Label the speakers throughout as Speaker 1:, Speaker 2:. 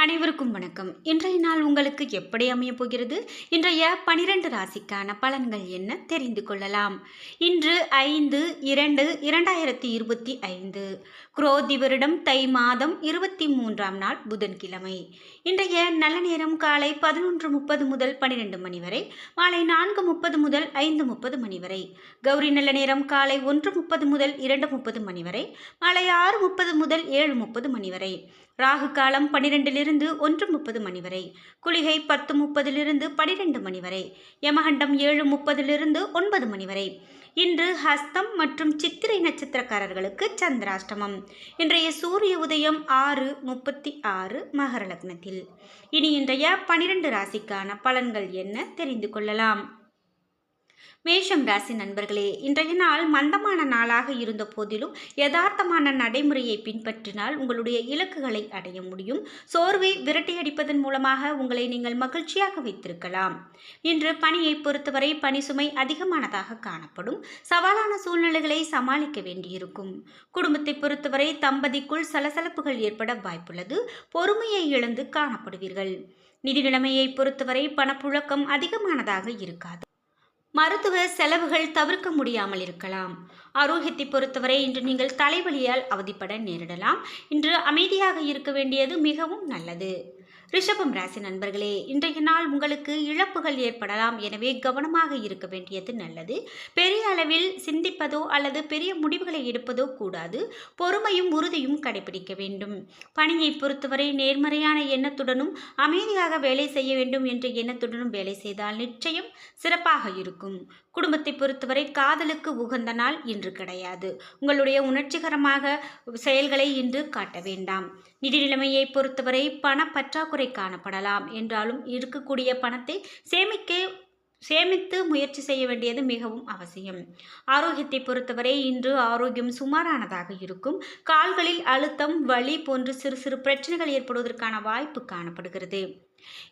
Speaker 1: அனைவருக்கும் வணக்கம். இன்றைய நாள் உங்களுக்கு எப்படி அமையப் போகிறது? இன்றைய பனிரெண்டு ராசிக்கான பலன்கள் என்ன? தெரிந்து கொள்ளலாம். இன்று ஐந்து இரண்டு இரண்டாயிரத்தி இருபத்தி ஐந்து. குரோதி வருடம் தை மாதம் இருபத்தி மூன்றாம் நாள் புதன்கிழமை. இன்றைய நல்ல நேரம் காலை பதினொன்று முப்பது முதல் பனிரெண்டு மணி வரை மாலை நான்கு முப்பது முதல் ஐந்து முப்பது மணி வரை கௌரி நல்ல நேரம் காலை ஒன்று முப்பது முதல் இரண்டு முப்பது மணி வரை மாலை ஆறு முப்பது முதல் ஏழு முப்பது மணி வரை. ராகு காலம் பன்னிரெண்டிலிருந்து ஒன்று முப்பது மணி வரை குளிகை பத்து முப்பதிலிருந்து பனிரெண்டு மணி வரை யமகண்டம் ஏழு முப்பதிலிருந்து ஒன்பது மணி வரை. இன்று ஹஸ்தம் மற்றும் சித்திரை நட்சத்திரக்காரர்களுக்கு சந்திராஷ்டமம். இன்றைய சூரிய உதயம் ஆறு முப்பத்தி ஆறு மகர லக்னத்தில். இனி இன்றைய பனிரெண்டு ராசிக்கான பலன்கள் என்ன தெரிந்து கொள்ளலாம்? மேஷம் ராசி நண்பர்களே இன்றைய நாள் மந்தமான நாளாக இருந்த போதிலும் யதார்த்தமான நடைமுறையை பின்பற்றினால் உங்களுடைய இலக்குகளை அடைய முடியும். சோர்வை விரட்டியடிப்பதன் மூலமாக உங்களை நீங்கள் மகிழ்ச்சியாக வைத்திருக்கலாம். இன்று பணியை பொறுத்தவரை பணி சுமை அதிகமானதாக காணப்படும். சவாலான சூழ்நிலைகளை சமாளிக்க வேண்டியிருக்கும். குடும்பத்தை பொறுத்தவரை தம்பதிக்குள் சலசலப்புகள் ஏற்பட வாய்ப்புள்ளது. பொறுமையை இழந்து காணப்படுவீர்கள். நிதி நிலைமையை பொறுத்தவரை பணப்புழக்கம் அதிகமானதாக இருக்காது. மருத்துவ செலவுகள் தவிர்க்க முடியாமல் இருக்கலாம். ஆரோக்கியத்தை பொறுத்தவரை இன்று நீங்கள் தலைவலியால் அவதிப்பட நேரிடலாம். இன்று அமைதியாக இருக்க வேண்டியது மிகவும் நல்லது. ரிஷபம் ராசி நண்பர்களே இன்றைய நாள் உங்களுக்கு இழப்புகள் ஏற்படலாம் எனவே கவனமாக இருக்க வேண்டியது நல்லது. பெரிய அளவில் சிந்திப்பதோ அல்லது பெரிய முடிவுகளை எடுப்பதோ கூடாது. பொறுமையும் உறுதியும் கடைபிடிக்க வேண்டும். பணியை பொறுத்தவரை நேர்மறையான எண்ணத்துடனும் அமைதியாக வேலை செய்ய வேண்டும் என்ற எண்ணத்துடனும் வேலை செய்தால் நிச்சயம் சிறப்பாக இருக்கும். குடும்பத்தை பொறுத்தவரை காதலுக்கு உகந்த நாள் இன்று கிடையாது. உங்களுடைய உணர்ச்சிகரமாக செயல்களை இன்று காட்ட வேண்டாம். நிதி நிலைமையை பொறுத்தவரை பண பற்றாக்குறை காணப்படலாம். என்றாலும் இருக்கக்கூடிய பணத்தை சேமிக்க சேமித்து முயற்சி செய்ய வேண்டியது மிகவும் அவசியம். ஆரோக்கியத்தை பொறுத்தவரை இன்று ஆரோக்கியம் சுமாரானதாக இருக்கும். கால்களில் அழுத்தம் வலி போன்று சிறு சிறு பிரச்சனைகள் ஏற்படுவதற்கான வாய்ப்பு காணப்படுகிறது.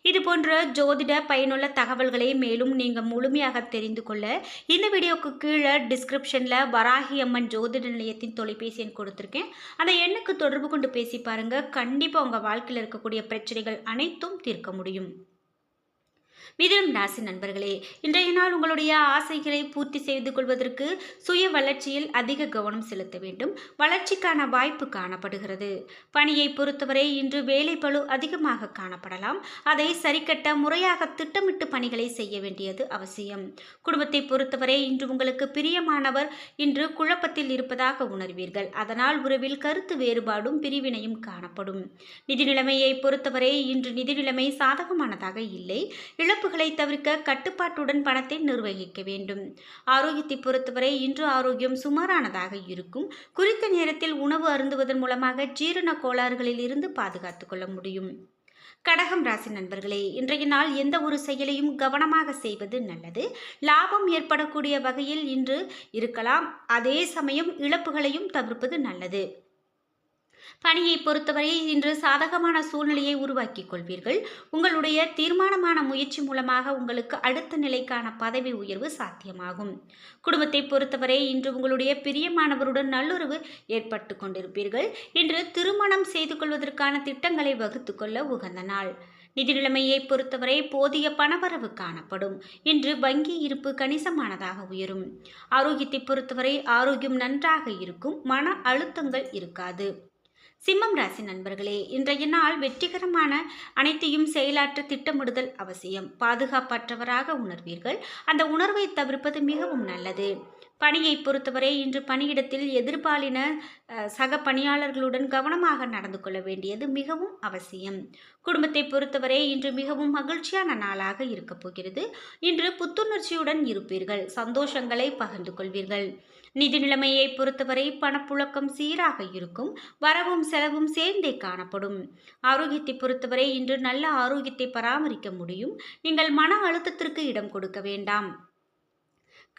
Speaker 1: இது போன்ற ஜோதிட பயனுள்ள தகவல்களை மேலும் நீங்கள் முழுமையாக தெரிந்து கொள்ள இந்த வீடியோக்கு கீழே டிஸ்கிரிப்ஷனில் வராகி அம்மன் ஜோதிட நிலையத்தின் தொலைபேசி எண் கொடுத்துருக்கேன். அந்த எண்ணுக்கு தொடர்பு கொண்டு பேசி பாருங்கள் கண்டிப்பாக உங்கள் வாழ்க்கையில் இருக்கக்கூடிய பிரச்சனைகள் அனைத்தும் தீர்க்க முடியும். மிதிலும் ராசி நண்பர்களே இன்றைய நாள் உங்களுடைய ஆசைகளை பூர்த்தி செய்து கொள்வதற்கு சுய வளர்ச்சியில் அதிக கவனம் செலுத்த வேண்டும். வளர்ச்சிக்கான வாய்ப்பு காணப்படுகிறது. பணியை பொறுத்தவரை இன்று வேலை பளு அதிகமாக காணப்படலாம். அதை சரிக்கட்ட முறையாக திட்டமிட்டு பணிகளை செய்ய வேண்டியது அவசியம். குடும்பத்தை பொறுத்தவரை இன்று உங்களுக்கு பிரியமானவர் இன்று குழப்பத்தில் இருப்பதாக உணர்வீர்கள். அதனால் உறவில் கருத்து வேறுபாடும் பிரிவினையும் காணப்படும். நிதி நிலைமையை பொறுத்தவரை இன்று நிதி நிலைமை சாதகமானதாக இல்லை. இழப்புகளை தவிர்க்க கட்டுப்பாட்டுடன் பணத்தை நிர்வகிக்க வேண்டும். ஆரோக்கியத்தை பொறுத்தவரை இன்று ஆரோக்கியம் சுமாரானதாக இருக்கும். குறித்த நேரத்தில் உணவு அருந்துவதன் மூலமாக ஜீரண கோளாறுகளில் இருந்து பாதுகாத்துக் கொள்ள முடியும். கடகம் ராசி நண்பர்களே இன்றைய நாள் எந்த ஒரு செயலையும் கவனமாக செய்வது நல்லது. லாபம் ஏற்படக்கூடிய வகையில் இன்று இருக்கலாம். அதே சமயம் இழப்புகளையும் தவிர்ப்பது நல்லது. பணியை பொறுத்தவரை இன்று சாதகமான சூழ்நிலையை உருவாக்கிக் கொள்வீர்கள். உங்களுடைய தீர்மானமான முயற்சி மூலமாக உங்களுக்கு அடுத்த நிலைக்கான பதவி உயர்வு சாத்தியமாகும். குடும்பத்தை பொறுத்தவரை இன்று உங்களுடைய பிரியமானவருடன் நல்லுறவு ஏற்பட்டு கொண்டிருப்பீர்கள். இன்று திருமணம் செய்து கொள்வதற்கான திட்டங்களை வகுத்து கொள்ள உகந்த நாள். நிதி நிலைமையை பொறுத்தவரை போதிய பணவரவு காணப்படும். இன்று வங்கி இருப்பு கணிசமானதாக உயரும். ஆரோக்கியத்தை பொறுத்தவரை ஆரோக்கியம் நன்றாக இருக்கும். மன அழுத்தங்கள் இருக்காது. சிம்மம் ராசி நண்பர்களே இன்றைய நாள் வெற்றிகரமான அனைத்தையும் செயலாற்ற திட்டமிடுதல் அவசியம். பாதுகாப்பற்றவராக உணர்வீர்கள். அந்த உணர்வை தவிர்ப்பது மிகவும் நல்லது. பணியை பொறுத்தவரை இன்று பணியிடத்தில் எதிர்பாலின சக பணியாளர்களுடன் கவனமாக நடந்து கொள்ள வேண்டியது மிகவும் அவசியம். குடும்பத்தை பொறுத்தவரை இன்று மிகவும் மகிழ்ச்சியான நாளாக இருக்கப் போகிறது. இன்று புத்துணர்ச்சியுடன் இருப்பீர்கள். சந்தோஷங்களை பகிர்ந்து கொள்வீர்கள். நிதி நிலைமையை பொறுத்தவரை பணப்புழக்கம் சீராக இருக்கும் வரவும் செலவும் சேர்ந்தே காணப்படும். ஆரோக்கியத்தை பொறுத்தவரை இன்று நல்ல ஆரோக்கியத்தை பராமரிக்க முடியும். நீங்கள் மன அழுத்தத்திற்கு இடம் கொடுக்க வேண்டாம்.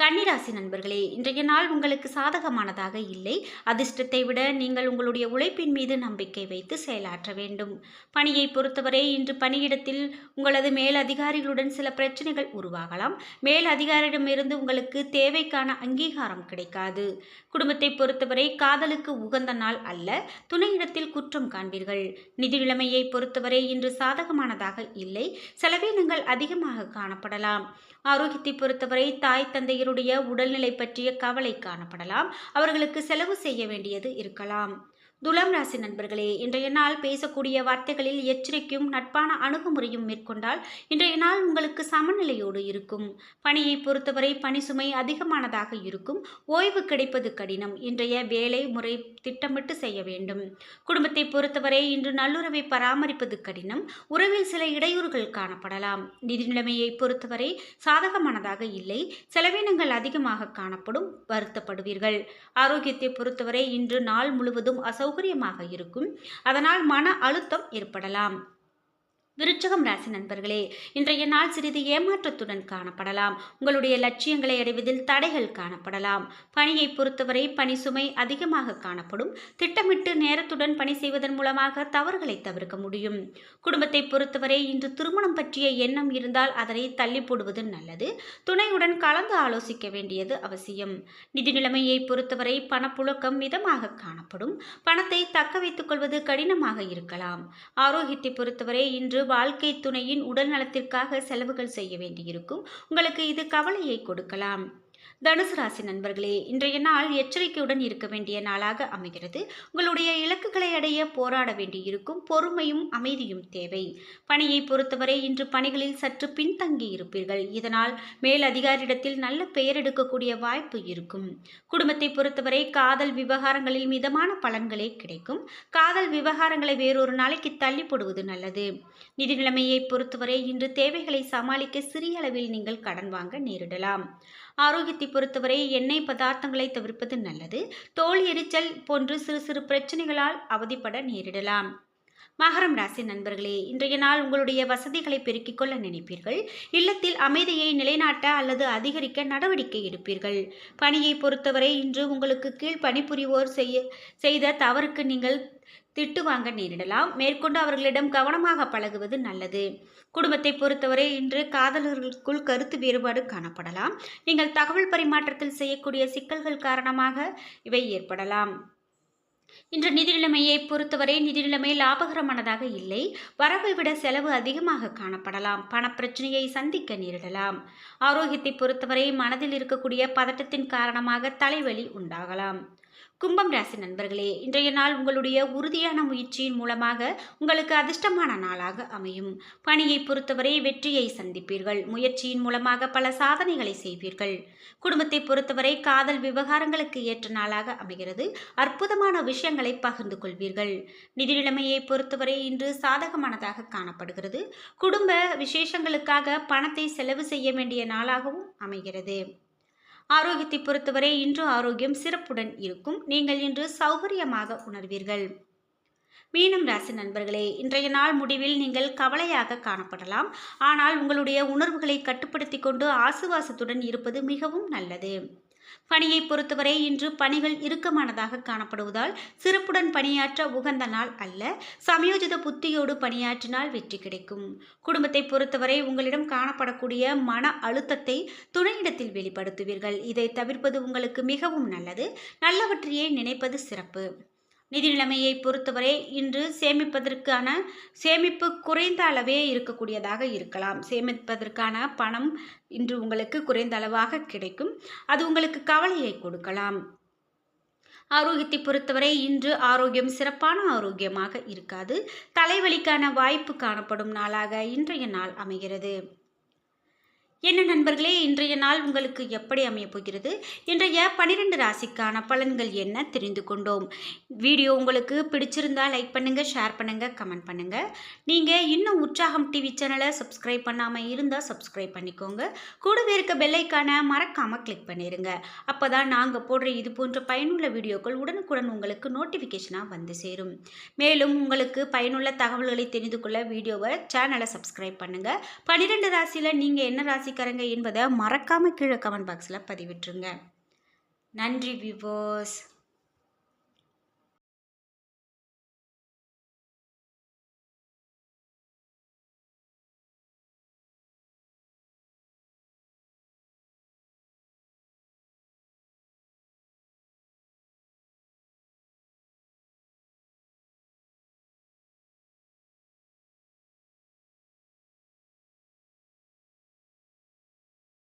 Speaker 1: கன்னிராசி நண்பர்களே இன்றைய நாள் உங்களுக்கு சாதகமானதாக இல்லை. அதிர்ஷ்டத்தை விட நீங்கள் உங்களுடைய உழைப்பின் மீது நம்பிக்கை வைத்து செயலாற்ற வேண்டும். பணியை பொறுத்தவரை இன்று பணியிடத்தில் உங்களது மேல் அதிகாரிகளுடன் சில பிரச்சனைகள் உருவாகலாம். மேல் அதிகாரியிடமிருந்து உங்களுக்கு தேவைக்கான அங்கீகாரம் கிடைக்காது. குடும்பத்தை பொறுத்தவரை காதலுக்கு உகந்த நாள் அல்ல. துணையிடத்தில் குற்றம் காண்பீர்கள். நிதி நிலைமையை பொறுத்தவரை இன்று சாதகமானதாக இல்லை. செலவினங்கள் அதிகமாக காணப்படலாம். ஆரோக்கியத்தை பொறுத்தவரை தாய் தந்தையருடைய உடல்நிலை பற்றிய கவலை காணப்படலாம். அவர்களுக்கு செலவு செய்ய வேண்டியது இருக்கலாம். துலாம் ராசி நண்பர்களே இன்றைய நாள் பேசக்கூடிய வார்த்தைகளில் எச்சரிக்கையும் நட்பான அணுகுமுறையும் மேற்கொண்டால் இன்றைய நாள் உங்களுக்கு சமநிலையோடு இருக்கும். பணியை பொறுத்தவரை பணி சுமை அதிகமானதாக இருக்கும். ஓய்வு கிடைப்பது கடினம். இன்றைய வேலை முறை திட்டமிட்டு செய்ய வேண்டும். குடும்பத்தை பொறுத்தவரை இன்று நல்லுறவை பராமரிப்பது கடினம். உறவில் சில இடையூறுகள் காணப்படலாம். நிதி நிலைமையை பொறுத்தவரை சாதகமானதாக இல்லை. செலவினங்கள் அதிகமாக காணப்படும். வருத்தப்படுவீர்கள். ஆரோக்கியத்தை பொறுத்தவரை இன்று நாள் முழுவதும் அசௌ சௌகரியமாக இருக்கும். அதனால் மன அழுத்தம் ஏற்படலாம். விருச்சகம் ராசி நண்பர்களே இன்றைய நாள் சிறிது ஏமாற்றத்துடன் காணப்படலாம். உங்களுடைய லட்சியங்களை அடைவதில் தடைகள் காணப்படலாம். பணியை பொறுத்தவரை பணி சுமை அதிகமாக காணப்படும். திட்டமிட்டு நேரத்துடன் பணி செய்வதன் மூலமாக தவறுகளை தவிர்க்க முடியும். குடும்பத்தை பொறுத்தவரை இன்று திருமணம் பற்றிய எண்ணம் இருந்தால் அதனை தள்ளி போடுவது நல்லது. துணையுடன் கலந்து ஆலோசிக்க வேண்டியது அவசியம். நிதி நிலைமையை பொறுத்தவரை பணப்புழக்கம் மிதமாக காணப்படும். பணத்தை தக்க வைத்துக் கொள்வது கடினமாக இருக்கலாம். ஆரோக்கியத்தை பொறுத்தவரை இன்று வாழ்க்கை துணையின் உடல் நலத்திற்காக செலவுகள் செய்ய வேண்டியிருக்கும். உங்களுக்கு இது கவலையை கொடுக்கலாம். தனுசு ராசி நண்பர்களே இன்றைய நாள் எச்சரிக்கையுடன் இருக்க வேண்டிய நாளாக அமைகிறது. உங்களுடைய இலக்குகளை அடைய போராட வேண்டியிருக்கும் பொறுமையும் அமைதியும் தேவை. பணியை பொறுத்தவரை இன்று பணிகளில் சற்று பின்தங்கி இருப்பீர்கள். இதனால் மேல் அதிகாரியிடத்தில் நல்ல பெயர் எடுக்கக்கூடிய வாய்ப்பு இருக்கும். குடும்பத்தை பொறுத்தவரை காதல் விவகாரங்களில் மிதமான பலன்களே கிடைக்கும். காதல் விவகாரங்களை வேறொரு நாளைக்கு தள்ளி போடுவது நல்லது. நிதி நிலைமையை பொறுத்தவரை இன்று தேவைகளை சமாளிக்க சிறிய அளவில் நீங்கள் கடன் வாங்க நேரிடலாம். ஆரோக்கியத்தை பொறுத்தவரை எண்ணெய் பதார்த்தங்களை தவிர்ப்பது நல்லது. தோல் எரிச்சல் போன்று சிறு சிறு பிரச்சனைகளால் அவதிப்பட நேரிடலாம். மகரம் ராசி நண்பர்களே இன்றைய நாள் உங்களுடைய வசதிகளை பெருக்கிக் கொள்ள நினைப்பீர்கள். இல்லத்தில் அமைதியை நிலைநாட்ட அல்லது அதிகரிக்க நடவடிக்கை எடுப்பீர்கள். பணியை பொறுத்தவரை இன்று உங்களுக்கு கீழ் பணிபுரிவோர் செய்ய செய்த தவறுக்கு நீங்கள் திட்டு வாங்க நேரிடலாம். மேற்கொண்டு அவர்களிடம் கவனமாக பழகுவது நல்லது. குடும்பத்தை பொறுத்தவரை இன்று காதலர்களுக்குள் கருத்து வேறுபாடு காணப்படலாம். நீங்கள் தகவல் பரிமாற்றத்தில் செய்யக்கூடிய சிக்கல்கள் காரணமாக இவை ஏற்படலாம். இன்று நிதி நிலைமையை பொறுத்தவரை நிதி நிலைமை லாபகரமானதாக இல்லை. வரவை விட செலவு அதிகமாக காணப்படலாம். பணப்பிரச்சனையை சந்திக்க நேரிடலாம். ஆரோக்கியத்தை பொறுத்தவரை மனதில் இருக்கக்கூடிய பதட்டத்தின் காரணமாக தலைவலி உண்டாகலாம். கும்பம் ராசி நண்பர்களே இன்றைய நாள் உங்களுடைய உறுதியான முயற்சியின் மூலமாக உங்களுக்கு அதிர்ஷ்டமான நாளாக அமையும். பணியை பொறுத்தவரை வெற்றியை சந்திப்பீர்கள். முயற்சியின் மூலமாக பல சாதனைகளை செய்வீர்கள். குடும்பத்தை பொறுத்தவரை காதல் விவகாரங்களுக்கு ஏற்ற நாளாக அமைகிறது. அற்புதமான விஷயங்களை பகிர்ந்து கொள்வீர்கள். நிதி நிலைமையை பொறுத்தவரை இன்று சாதகமானதாக காணப்படுகிறது. குடும்ப விசேஷங்களுக்காக பணத்தை செலவு செய்ய வேண்டிய நாளாகவும் அமைகிறது. ஆரோக்கியத்தை பொறுத்தவரை இன்று ஆரோக்கியம் சிறப்புடன் இருக்கும். நீங்கள் இன்று சௌகரியமாக உணர்வீர்கள். மீனம் ராசி நண்பர்களே இன்றைய நாள் முடிவில் நீங்கள் கவலையாக காணப்படலாம். ஆனால் உங்களுடைய உணர்வுகளை கட்டுப்படுத்தி கொண்டு ஆசுவாசத்துடன் இருப்பது மிகவும் நல்லது. பணியை பொறுத்தவரை இன்று பணிகள் இறுக்கமானதாக காணப்படுவதால் சிறப்புடன் பணியாற்ற உகந்த நாள் அல்ல சமயோஜித புத்தியோடு பணியாற்றினால் வெற்றி கிடைக்கும். குடும்பத்தை பொறுத்தவரை உங்களிடம் காணப்படக்கூடிய மன அழுத்தத்தை துணையிடத்தில் வெளிப்படுத்துவீர்கள். இதை தவிர்ப்பது உங்களுக்கு மிகவும் நல்லது. நல்லவற்றையே நினைப்பது சிறப்பு. நிதி நிலைமையை பொறுத்தவரை இன்று சேமிப்பதற்கான சேமிப்பு குறைந்த அளவே இருக்கக்கூடியதாக இருக்கலாம். சேமிப்பதற்கான பணம் இன்று உங்களுக்கு குறைந்த அளவாக கிடைக்கும். அது உங்களுக்கு கவலையை கொடுக்கலாம். ஆரோக்கியத்தை பொறுத்தவரை இன்று ஆரோக்கியம் சிறப்பான ஆரோக்கியமாக இருக்காது. தலைவலிக்கான வாய்ப்பு காணப்படும் நாளாக இன்றைய நாள் அமைகிறது. என்ன நண்பர்களே இன்றைய நாள் உங்களுக்கு எப்படி அமையப் போகிறது? இன்றைய பனிரெண்டு ராசிக்கான பலன்கள் என்ன தெரிந்து கொண்டோம். வீடியோ உங்களுக்கு பிடிச்சிருந்தா லைக் பண்ணுங்கள் ஷேர் பண்ணுங்கள் கமெண்ட் பண்ணுங்கள் நீங்கள் இன்னும் உற்சாகம் டிவி சேனலை சப்ஸ்கிரைப் பண்ணாமல் இருந்தால் சப்ஸ்கிரைப் பண்ணிக்கோங்க. கூடவே இருக்க பெல்லைக்கான மறக்காமல் கிளிக் பண்ணிடுங்க அப்போ தான் நாங்கள் போடுற இது போன்ற பயனுள்ள வீடியோக்கள் உடனுக்குடன் உங்களுக்கு நோட்டிஃபிகேஷனாக வந்து சேரும். மேலும் உங்களுக்கு பயனுள்ள தகவல்களை தெரிந்து கொள்ள வீடியோவை சேனலை சப்ஸ்கிரைப் பண்ணுங்கள் பன்னிரெண்டு ராசியில் நீங்கள் என்ன ராசி ராசிக்காரங்க என்பதை மறக்காமல் கீழே கமெண்ட் பாக்ஸில் பதிவிட்டுருங்க. நன்றி விவோஸ்